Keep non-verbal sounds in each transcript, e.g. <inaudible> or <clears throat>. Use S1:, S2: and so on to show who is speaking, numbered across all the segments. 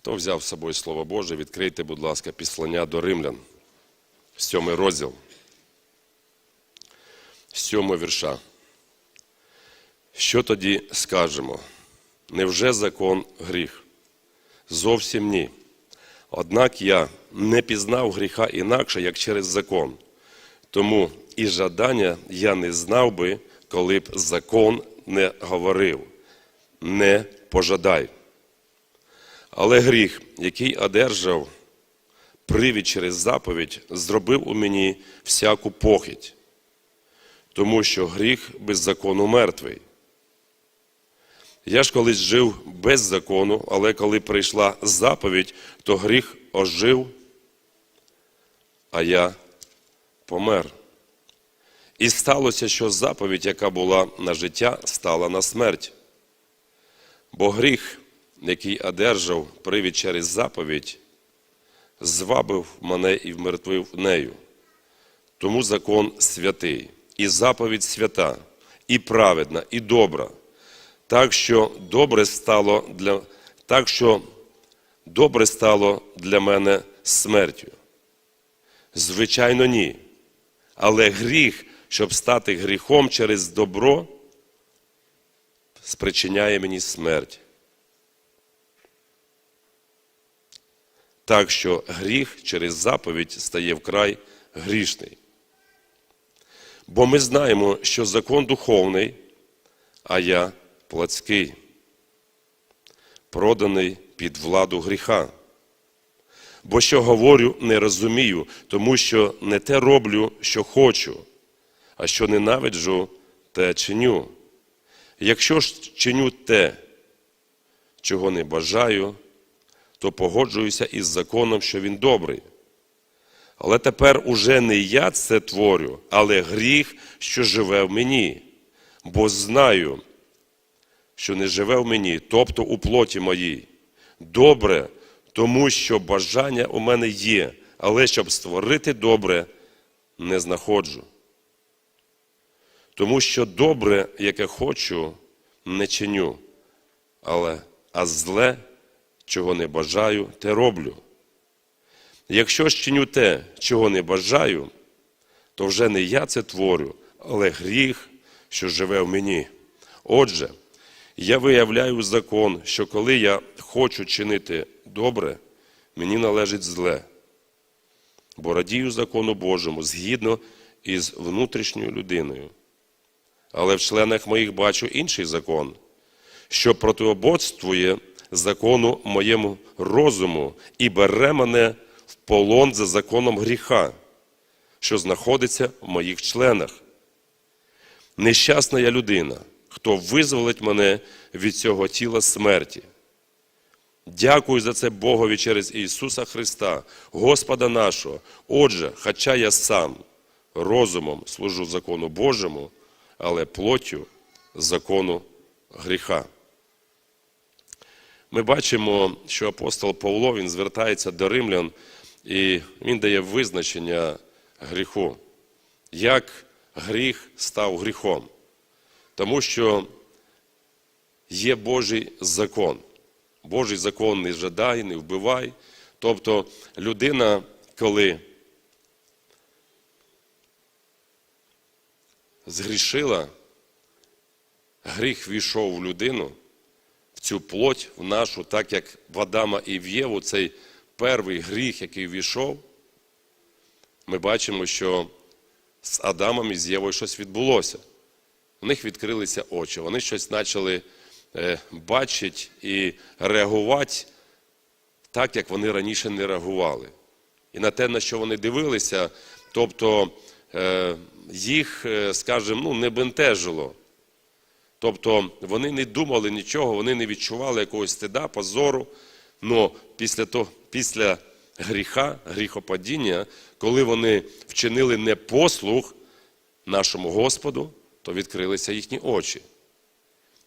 S1: Хто взяв з собою Слово Боже, відкрийте, будь ласка, післання до римлян, сьомий розділ, сьомий вірша. Що тоді скажемо? Невже закон гріх? Зовсім ні. Однак я не пізнав гріха інакше, як через закон. Тому і жадання я не знав би, коли б закон не говорив. Не пожадай. Але гріх, який одержав привід через заповідь, зробив у мені всяку похідь, тому що гріх без закону мертвий. Я ж колись жив без закону, але коли прийшла заповідь, то гріх ожив, а я помер. І сталося, що заповідь, яка була на життя, стала на смерть. Бо гріх, який одержав привід через заповідь, звабив мене і вмертвив нею. Тому закон святий, і заповідь свята, і праведна, і добра. Так що добре стало для, так що добре стало для мене смертю. Звичайно, ні. Але гріх, щоб стати гріхом через добро, спричиняє мені смерть. Так що гріх через заповідь стає вкрай грішний. Бо ми знаємо, що закон духовний, а я плотський, проданий під владу гріха. Бо що говорю, не розумію, тому що не те роблю, що хочу, а що ненавиджу, те чиню. Якщо ж чиню те, чого не бажаю, то погоджуюся із законом, що він добрий. Але тепер уже не я це творю, але гріх, що живе в мені, бо знаю, що не живе в мені, тобто у плоті моїй. Добре, тому що бажання у мене є, але щоб створити добре, не знаходжу. Тому що добре, яке хочу, не чиню, але а зле, чого не бажаю, те роблю. Якщо ж чиню те, чого не бажаю, то вже не я це творю, але гріх, що живе в мені. Отже, я виявляю закон, що коли я хочу чинити добре, мені належить зле, бо радію закону Божому згідно із внутрішньою людиною. Але в членах моїх бачу інший закон, що протиободствує закону моєму розуму і бере мене в полон за законом гріха, що знаходиться в моїх членах. Нещасна я людина, хто визволить мене від цього тіла смерті. Дякую за це Богові через Ісуса Христа, Господа нашого. Отже, хоча я сам розумом служу закону Божому, але плоттю закону гріха. Ми бачимо, що апостол Павло він звертається до римлян, і він дає визначення гріху, як гріх став гріхом. Тому що є Божий закон. Божий закон не жадай, не вбивай. Тобто людина, коли згрішила, гріх війшов в людину, цю плоть, в нашу, так як в Адама і в Єву, цей перший гріх, який війшов, ми бачимо, що з Адамом і з Євою щось відбулося. У них відкрилися очі, вони щось почали бачити і реагувати так, як вони раніше не реагували. І на те, на що вони дивилися, тобто їх, скажімо, ну, не бентежило. Тобто вони не думали нічого, вони не відчували якогось стида, позору. Але після того, після гріха, гріхопадіння, коли вони вчинили непослух нашому Господу, то відкрилися їхні очі.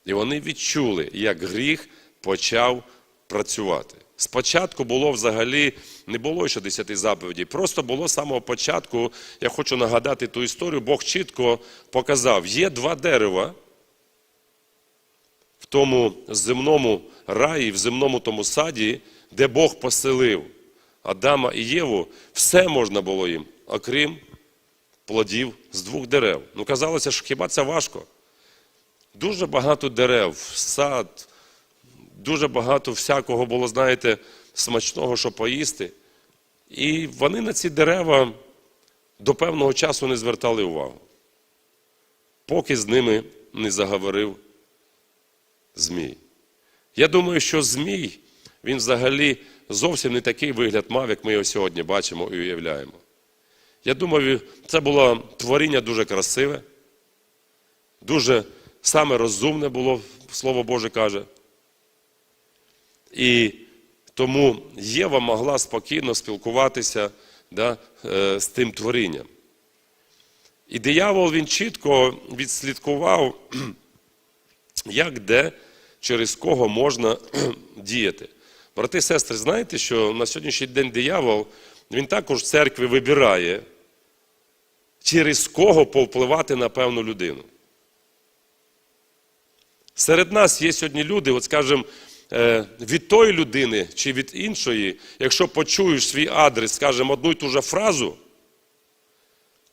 S1: І вони відчули, як гріх почав працювати. Спочатку було взагалі, не було ще десяти заповідей, просто було з самого початку, я хочу нагадати ту історію, Бог чітко показав, є два дерева тому земному раї, в земному тому саді, де Бог поселив Адама і Єву, все можна було їм, окрім плодів з двох дерев. Ну, казалося, що хіба це важко? Дуже багато дерев, сад, дуже багато всякого було, знаєте, смачного, що поїсти. І вони на ці дерева до певного часу не звертали увагу, поки з ними не заговорив Змій. Я думаю, що Змій, він взагалі зовсім не такий вигляд мав, як ми його сьогодні бачимо і уявляємо. Я думаю, це було творіння дуже красиве, дуже саме розумне було, Слово Боже каже. І тому Єва могла спокійно спілкуватися да, е, з тим творінням. І диявол він чітко відслідкував, як де, через кого можна <clears throat> діяти. Брати і сестри, знаєте, що на сьогоднішній день диявол, він також церкві вибирає, через кого повпливати на певну людину. Серед нас є сьогодні люди, от скажімо, е, від тої людини чи від іншої, якщо почуєш свій адрес, скажімо, одну і ту же фразу,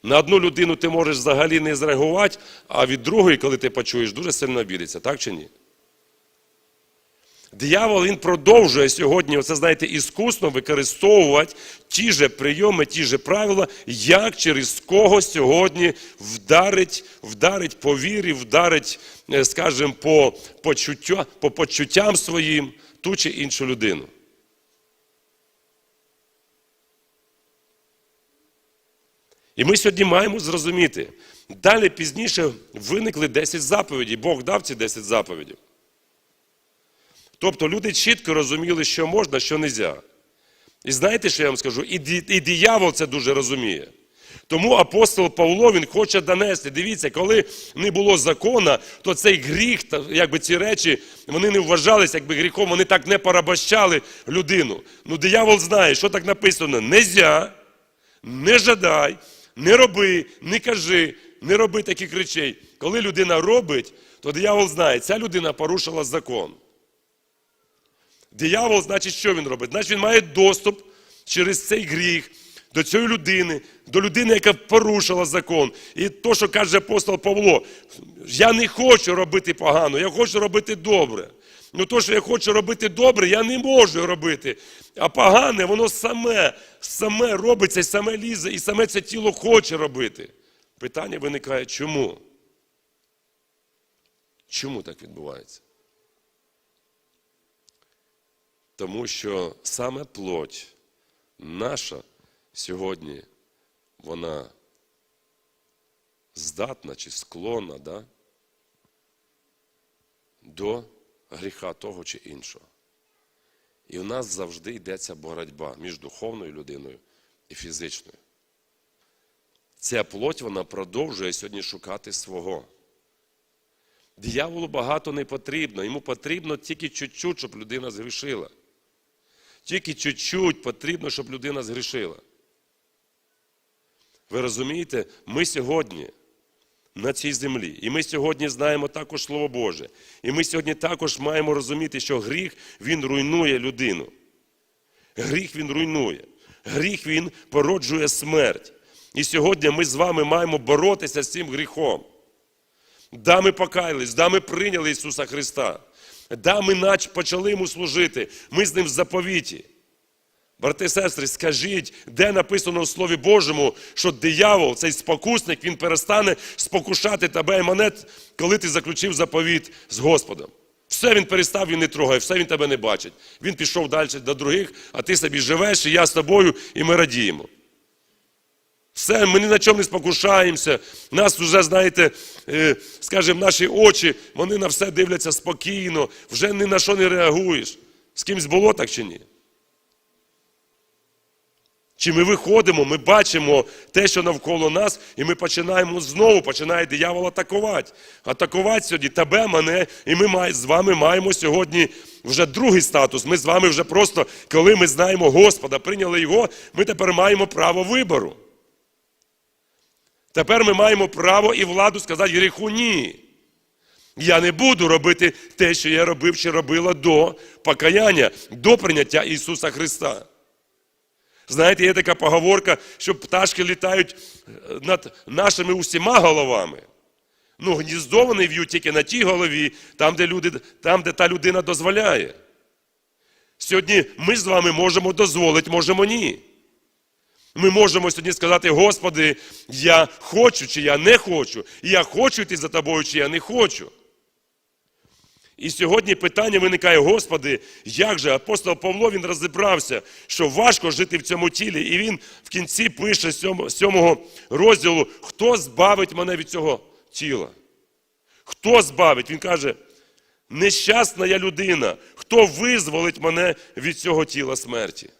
S1: на одну людину ти можеш взагалі не зреагувати, а від другої, коли ти почуєш, дуже сильно обідеться, так чи ні? Диявол він продовжує сьогодні, оце, знаєте, іскусно використовувати ті же прийоми, ті же правила, як через кого сьогодні вдарить, вдарить по вірі, вдарить, е, скажімо, по, почуття, по почуттям своїм ту чи іншу людину. І ми сьогодні маємо зрозуміти. Далі пізніше виникли 10 заповідей. Бог дав ці 10 заповідей. Тобто люди чітко розуміли, що можна, що не можна. І знаєте, що я вам скажу? І, і диявол це дуже розуміє. Тому апостол Павло він хоче донести. Дивіться, коли не було закона, то цей гріх, якби ці речі, вони не вважалися якби гріхом, вони так не порабощали людину. Ну, диявол знає, що так написано: нельзя, не жадай, не роби, не кажи, не роби таких речей. Коли людина робить, то диявол знає, ця людина порушила закон. Диявол, значить, що він робить? Значить, він має доступ через цей гріх до цієї людини, до людини, яка порушила закон. І то, що каже апостол Павло, я не хочу робити погано, я хочу робити добре. Ну то, що я хочу робити добре, я не можу робити. А погане, воно саме, саме робиться, саме лізе, і саме це тіло хоче робити. Питання виникає, чому? Чому так відбувається? Тому що саме плоть наша сьогодні, вона здатна чи склонна да, до гріха того чи іншого. І у нас завжди йдеться боротьба між духовною людиною і фізичною. Ця плоть вона продовжує сьогодні шукати свого. Дияволу багато не потрібно, йому потрібно тільки чуть-чуть, щоб людина згрішила. Тільки чуть-чуть потрібно, щоб людина згрішила. Ви розумієте, ми сьогодні на цій землі, і ми сьогодні знаємо також Слово Боже. І ми сьогодні також маємо розуміти, що гріх він руйнує людину. Гріх він руйнує. Гріх він породжує смерть. І сьогодні ми з вами маємо боротися з цим гріхом. Да, ми покаялись, да, ми прийняли Ісуса Христа. Да, ми нач почали йому служити. Ми з ним в заповіті. Брати і сестри, скажіть, де написано в Слові Божому, що диявол, цей спокусник, він перестане спокушати тебе і мене, коли ти заключив заповіт з Господом. Все він перестав, він не трогає, все він тебе не бачить. Він пішов далі до других, а ти собі живеш, і я з тобою, і ми радіємо. Все, ми ні на чому не спокушаємося. Нас вже, знаєте, е, скажімо, наші очі, вони на все дивляться спокійно, вже ні на що не реагуєш. З кимсь було так чи ні? Чи ми виходимо, ми бачимо те, що навколо нас, і ми починаємо знову, починає диявол атакувати. Атакувати сьогодні тебе, мене, і ми з вами маємо сьогодні вже другий статус. Ми з вами вже просто, коли ми знаємо Господа, прийняли Його, ми тепер маємо право вибору. Тепер ми маємо право і владу сказати гріху ні. Я не буду робити те, що я робив чи робила до покаяння, до прийняття Ісуса Христа. Знаєте, є така поговорка, що пташки літають е, над нашими усіма головами. Ну, гніздо вони в'ють тільки на тій голові, там, де, люди, там, де та людина дозволяє. Сьогодні ми з вами можемо дозволити, можемо ні. Ми можемо сьогодні сказати, Господи, я хочу чи я не хочу, я хочу йти за тобою, чи я не хочу. І сьогодні питання виникає, Господи, як же апостол Павло він розібрався, що важко жити в цьому тілі. І він в кінці пише сьомого розділу, хто збавить мене від цього тіла? Хто збавить? Він каже, нещасна я людина, хто визволить мене від цього тіла смерті?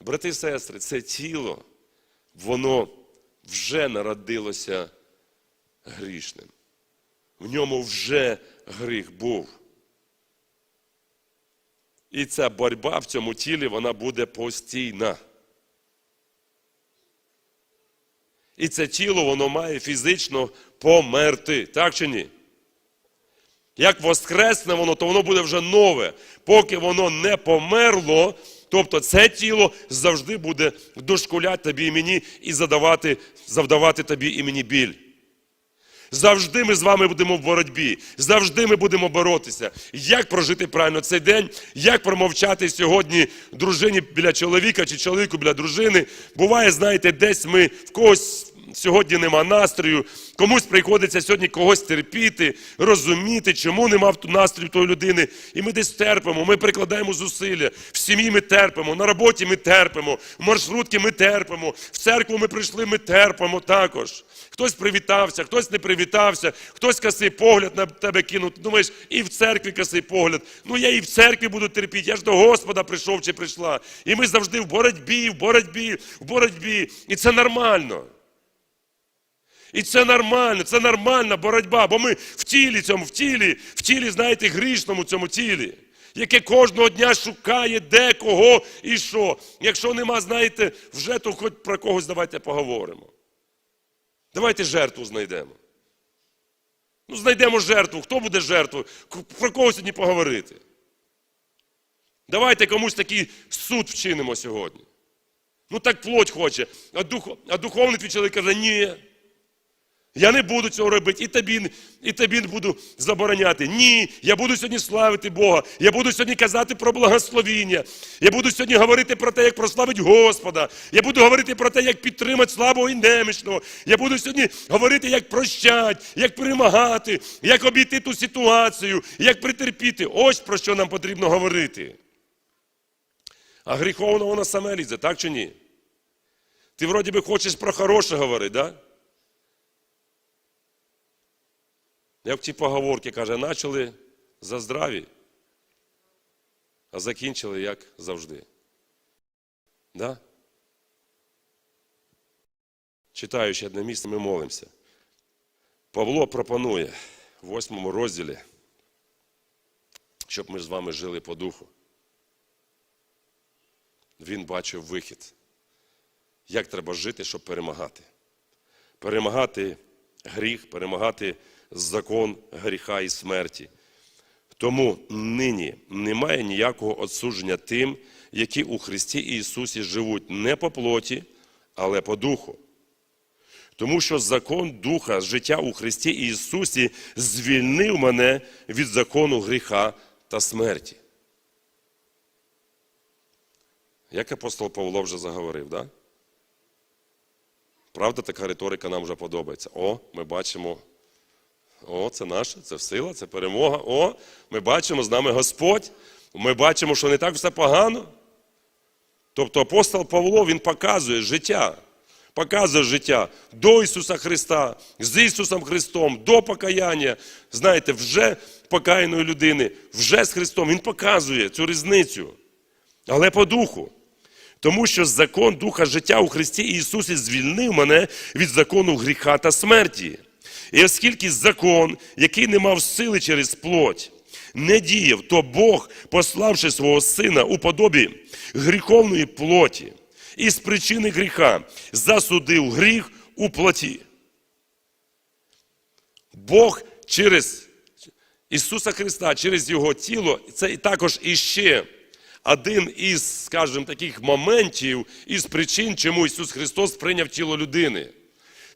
S1: Брати і сестри, це тіло, воно вже народилося грішним. В ньому вже гріх був. І ця боротьба в цьому тілі, вона буде постійна. І це тіло, воно має фізично померти. Так чи ні? Як воскресне воно, то воно буде вже нове. Поки воно не померло, тобто це тіло завжди буде дошкуляти тобі і мені і задавати, завдавати тобі і мені біль. Завжди ми з вами будемо в боротьбі, завжди ми будемо боротися. Як прожити правильно цей день, як промовчати сьогодні дружині біля чоловіка чи чоловіку біля дружини. Буває, знаєте, десь ми в когось сьогодні нема настрою, комусь приходиться сьогодні когось терпіти, розуміти, чому нема настрою тої людини. І ми десь терпимо, ми прикладаємо зусилля. В сім'ї ми терпимо, на роботі ми терпимо, в маршрутки ми терпимо, в церкву ми прийшли, ми терпимо також. Хтось привітався, хтось не привітався, хтось косий погляд на тебе кинув. Ти Думаєш, і в церкві косий погляд. Ну я і в церкві буду терпіти. Я ж до Господа прийшов чи прийшла. І ми завжди в боротьбі, в боротьбі, в боротьбі. І це нормально. І це нормально, це нормальна боротьба, бо ми в тілі цьому, в тілі, в тілі, знаєте, грішному цьому тілі, яке кожного дня шукає де, кого і що. Якщо нема, знаєте, вже то хоч про когось давайте поговоримо. Давайте жертву знайдемо. Ну, знайдемо жертву. Хто буде жертвою? Про кого сьогодні поговорити? Давайте комусь такий суд вчинимо сьогодні. Ну так плоть хоче, а, дух, а духовний твій чоловік каже, ні. Я не буду цього робити, і тобі, і тобі буду забороняти. Ні, я буду сьогодні славити Бога. Я буду сьогодні казати про благословіння. Я буду сьогодні говорити про те, як прославити Господа. Я буду говорити про те, як підтримати слабого і немічного. Я буду сьогодні говорити, як прощати, як перемагати, як обійти ту ситуацію, як притерпіти. Ось про що нам потрібно говорити. А гріховно воно саме лізе, так чи ні? Ти вроді би хочеш про хороше говорити, так? Да? Як в ті поговорки каже, почали за здраві, а закінчили як завжди. Да? Читаючи одне місце, ми молимося. Павло пропонує в восьмому розділі, щоб ми з вами жили по духу. Він бачив вихід. Як треба жити, щоб перемагати? Перемагати гріх, перемагати закон гріха і смерті. Тому нині немає ніякого отсудження тим, які у Христі Ісусі живуть не по плоті, але по духу. Тому що закон Духа, життя у Христі Ісусі звільнив мене від закону гріха та смерті. Як апостол Павло вже заговорив, да? Правда, така риторика нам вже подобається. О, ми бачимо о, це наше, це сила, це перемога. О, ми бачимо з нами Господь. Ми бачимо, що не так все погано. Тобто апостол Павло він показує життя, показує життя до Ісуса Христа, з Ісусом Христом, до покаяння. Знаєте, вже покаяної людини, вже з Христом. Він показує цю різницю. Але по духу. Тому що закон Духа життя у Христі Ісусі звільнив мене від закону гріха та смерті. І оскільки закон, який не мав сили через плоть, не діяв, то Бог, пославши свого сина у подобі гріховної плоті, і з причини гріха засудив гріх у плоті. Бог через Ісуса Христа, через Його тіло, це також іще один із, скажімо, таких моментів, із причин, чому Ісус Христос прийняв тіло людини.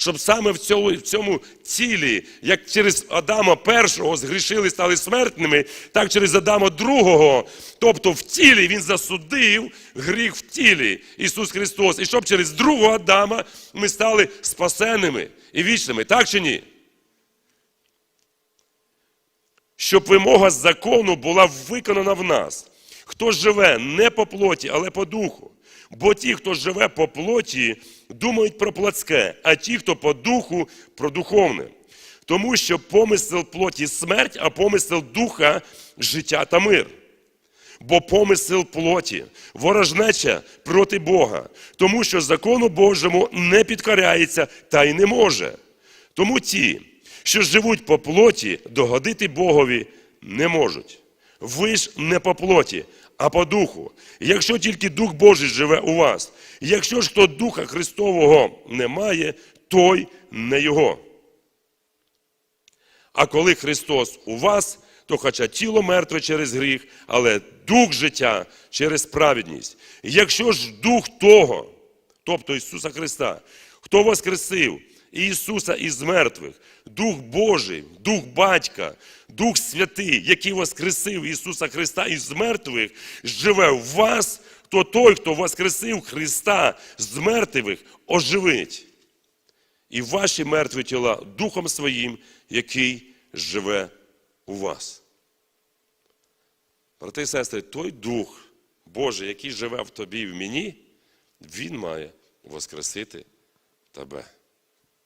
S1: Щоб саме в цьому, в цьому тілі, як через Адама першого згрішили, стали смертними, так через Адама другого, тобто в тілі Він засудив гріх в тілі Ісус Христос. І щоб через другого Адама ми стали спасеними і вічними, так чи ні? Щоб вимога закону була виконана в нас. Хто живе не по плоті, але по духу. Бо ті, хто живе по плоті, думають про плотське, а ті, хто по духу, про духовне. Тому що помисел плоті смерть, а помисел духа життя та мир. Бо помисел плоті, ворожнеча проти Бога, тому що закону Божому не підкоряється та й не може. Тому ті, що живуть по плоті, догодити Богові не можуть. Ви ж не по плоті, а по духу. Якщо тільки Дух Божий живе у вас, якщо ж хто Духа Христового не має, той не Його. А коли Христос у вас, то хоча тіло мертве через гріх, але дух життя через праведність. Якщо ж дух того, тобто Ісуса Христа, хто воскресив Ісуса із мертвих, Дух Божий, Дух Батька, Дух Святий, який воскресив Ісуса Христа із мертвих, живе в вас, то той, хто воскресив Христа з мертвих, оживить. І ваші мертві тіла Духом Своїм, який живе у вас. Брати і сестри, той Дух Божий, який живе в тобі і в мені, Він має воскресити тебе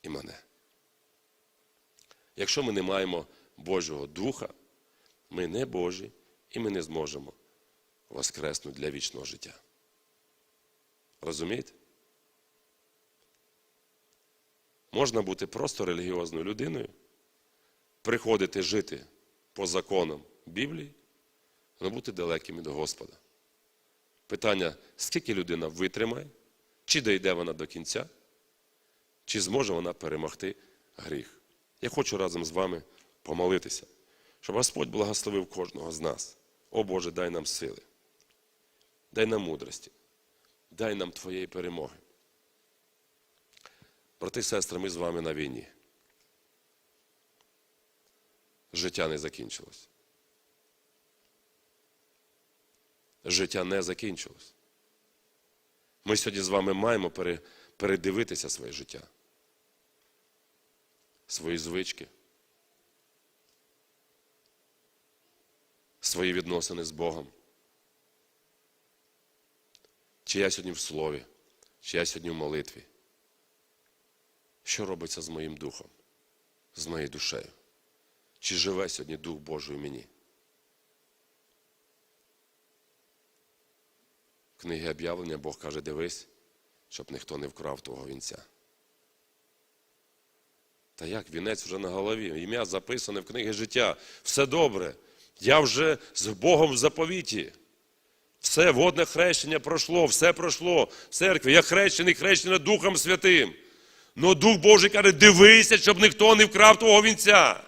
S1: і мене. Якщо ми не маємо Божого Духа, ми не Божі і ми не зможемо воскреснути для вічного життя. Розумієте? Можна бути просто релігіозною людиною, приходити жити по законам Біблії, але бути далеким від Господа. Питання, скільки людина витримає, чи дійде вона до кінця, чи зможе вона перемогти гріх. Я хочу разом з вами помолитися, щоб Господь благословив кожного з нас. О Боже, дай нам сили, дай нам мудрості, дай нам Твоєї перемоги. Брати і сестри, ми з вами на війні. Життя не закінчилось. Життя не закінчилось. Ми сьогодні з вами маємо пере- передивитися своє життя, свої звички, свої відносини з Богом. Чи я сьогодні в слові, чи я сьогодні в молитві. Що робиться з моїм духом, з моєю душею? Чи живе сьогодні Дух Божий у мені? В книгі об'явлення Бог каже, дивись, щоб ніхто не вкрав твого вінця. Та як вінець вже на голові, ім'я записане в книгі життя. Все добре. Я вже з Богом в заповіті. Все водне хрещення пройшло, все пройшло в церкві. Я хрещений, хрещений Духом Святим. Ну Дух Божий каже, дивися, щоб ніхто не вкрав твого вінця.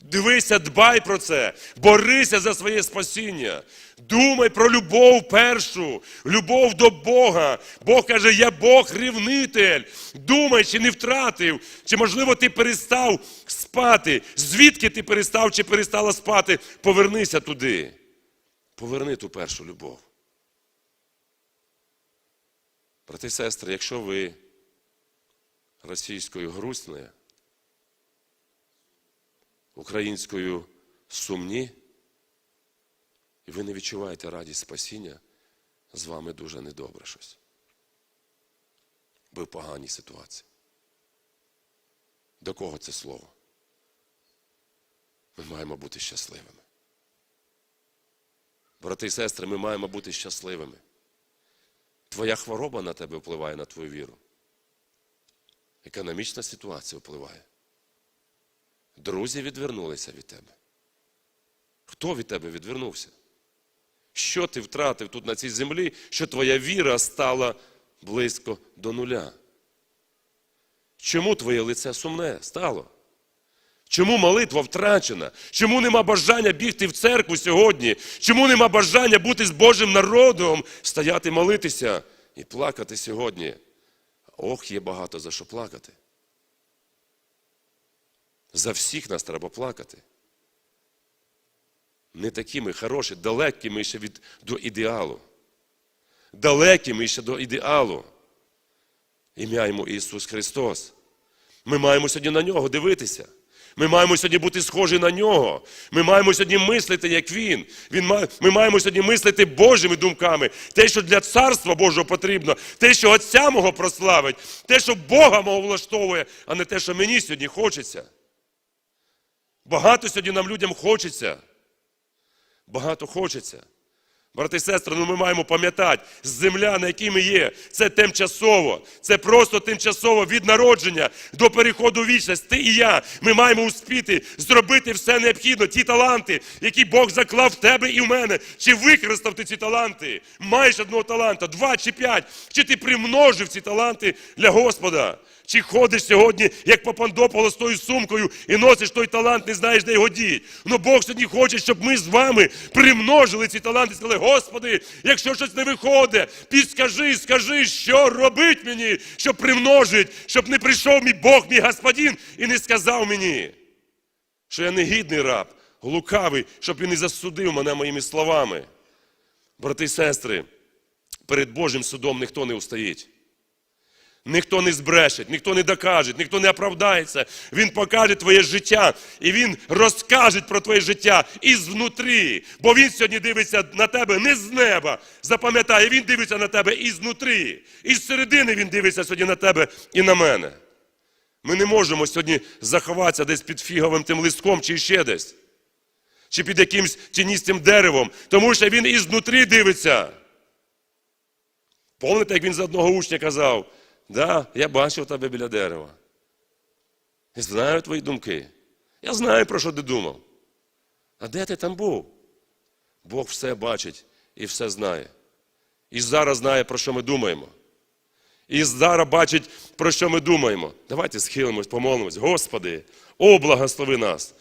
S1: Дивися, дбай про це, борися за своє спасіння. Думай про любов першу, любов до Бога. Бог каже, я Бог рівнитель. Думай, чи не втратив, чи, можливо, ти перестав спати. Звідки ти перестав чи перестала спати? Повернися туди. Поверни ту першу любов. Брати і сестри, якщо ви російською грустні, українською сумні, і ви не відчуваєте радість спасіння, з вами дуже недобре щось. Ви в поганій ситуації. До кого це слово? Ми маємо бути щасливими. Брати і сестри, ми маємо бути щасливими. Твоя хвороба на тебе впливає на твою віру. Економічна ситуація впливає. Друзі відвернулися від тебе. Хто від тебе відвернувся? Що ти втратив тут на цій землі, що твоя віра стала близько до нуля? Чому твоє лице сумне стало? Чому молитва втрачена? Чому нема бажання бігти в церкву сьогодні? Чому нема бажання бути з Божим народом, стояти молитися і плакати сьогодні? Ох, є багато за що плакати. За всіх нас треба плакати. Не такі ми хороші, далекі ми ще від, до ідеалу. Далекі ми ще до ідеалу. Ім'я йому Ісус Христос. Ми маємо сьогодні на нього дивитися. Ми маємо сьогодні бути схожі на нього. Ми маємо сьогодні мислити, як Він. Він Ми маємо сьогодні мислити Божими думками. Те, що для царства Божого потрібно, те, що Отця мого прославить, те, що Бога мого влаштовує, а не те, що мені сьогодні хочеться. Багато сьогодні нам людям хочеться. Багато хочеться. Брати і сестри, ну ми маємо пам'ятати, земля, на якій ми є, це тимчасово. Це просто тимчасово від народження до переходу в вічність. Ти і я. Ми маємо успіти зробити все необхідне, ті таланти, які Бог заклав в тебе і в мене. Чи використав ти ці таланти? Маєш одного таланта, два чи п'ять. Чи ти примножив ці таланти для Господа? Чи ходиш сьогодні, як Папандополо з тою сумкою і носиш той талант, не знаєш, де його діть? Ну Бог сьогодні хоче, щоб ми з вами примножили ці таланти і сказали, Господи, якщо щось не виходить, підскажи, скажи, що робить мені, щоб примножить, щоб не прийшов мій Бог, мій Господин, і не сказав мені, що я негідний раб, лукавий, щоб він не засудив мене моїми словами. Брати і сестри, перед Божим судом ніхто не устоїть. Ніхто не збрешить, ніхто не докаже, ніхто не оправдається. Він покаже твоє життя і він розкаже про твоє життя із внутрі. Бо він сьогодні дивиться на тебе не з неба. Запам'ятай, він дивиться на тебе із внутрі. Із середини він дивиться сьогодні на тебе і на мене. Ми не можемо сьогодні заховатися десь під фіговим тим листком чи ще десь. Чи під якимсь тіністим деревом, тому що він ізнутрі дивиться. Пам'ятаєте, як він за одного учня казав, да, я бачив тебе біля дерева. Я знаю твої думки. Я знаю, про що ти думав. А де ти там був? Бог все бачить і все знає. І зараз знає, про що ми думаємо. І зараз бачить, про що ми думаємо. Давайте схилимось, помолимось. Господи, о, благослови нас.